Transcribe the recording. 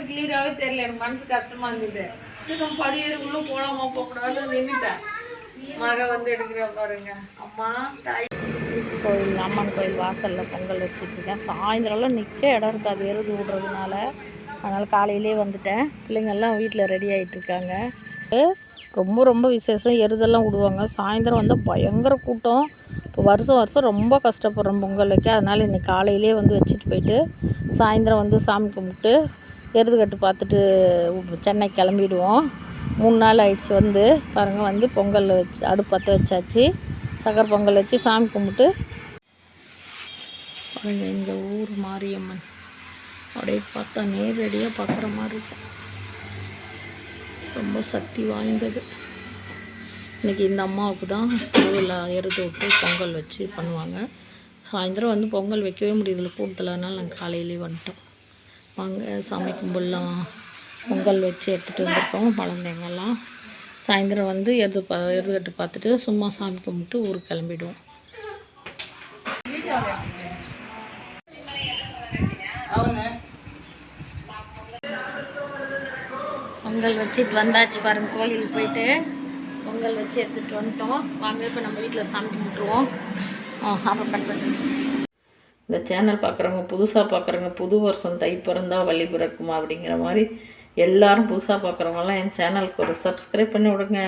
என்னது கிளியராகவே தெரியல. எனக்கு மனசு கஷ்டமா இருந்தது. நம்ம படியேறுக்குள்ள போடாமா போகக்கூடாதுன்னு நின்றுட்டேன் மக வந்து எடுக்கிற பாருங்க. அம்மா தாய். கோயில் அம்மன் கோயில் வாசலில் பொங்கல் வச்சுட்ருக்கேன் சாயந்தரம்லாம் நிற்க இடம் இருக்காது எருது விடுறதுனால. அதனால் காலையிலே வந்துட்டேன். பிள்ளைங்கள்லாம் வீட்டில் ரெடி ஆகிட்டுருக்காங்க ரொம்ப ரொம்ப விசேஷம். எருதெல்லாம் விடுவாங்க. சாயந்தரம் வந்தால் பயங்கர கூட்டம். இப்போ வருஷம் வருஷம் ரொம்ப கஷ்டப்படுறோம் பொங்கல் வைக்க அதனால் இன்னைக்கு காலையிலே வந்து வச்சுட்டு போயிட்டு சாயந்தரம் வந்து சாமி கும்பிட்டு எருது கட்டு பார்த்துட்டு சென்னை கிளம்பிடுவோம். மூணு நாள் ஆயிடுச்சு வந்து. பாருங்கள் வந்து பொங்கல் வச்சு அடுப்பு பற்ற வச்சாச்சு. சக்கரை பொங்கல் வச்சு சாமி கும்பிட்டு. பாருங்க இந்த ஊர் மாரியம்மன். அப்படியே பார்த்தா நேரடியாக பார்க்குற மாதிரி இருக்கும். ரொம்ப சக்தி வாய்ந்தது. இன்றைக்கி இந்த அம்மாவுக்கு தான் திருவிழா எருது விட்டு பொங்கல் வச்சு பண்ணுவாங்க. சாயந்தரம் வந்து பொங்கல் வைக்கவே முடியல கூட்டத்தில் அதனால் நாங்கள் காலையிலே வந்துட்டோம். வாங்க சாமி கும்பிடலாம். பொங்கல் வச்சு எடுத்துகிட்டு வந்திருக்கோம். பழந்தேங்கெல்லாம். சாயந்தரம் வந்து எருது பா எருதுகட்டு பார்த்துட்டு சும்மா சாமி கும்பிட்டு ஊருக்கு கிளம்பிடுவோம். பொங்கல் வச்சுட்டு வந்தாச்சு பாருங்க கோயிலுக்கு போயிட்டு பொங்கல் வச்சு எடுத்துகிட்டு வந்துட்டோம். வாங்க இப்போ நம்ம வீட்டில் சாமி கும்பிட்ருவோம் அப்புறம் கட் பண்ணி இந்த சேனல் பார்க்குறவங்க புதுசாக பார்க்குறவங்க புது வருஷம் தை பிறந்தா வழி பிறக்குமா அப்படிங்கிற மாதிரி எல்லாரும் புதுசாக பார்க்குறவங்கலாம் என் சேனலுக்கு ஒரு சப்ஸ்கிரைப் பண்ணி விடுங்க.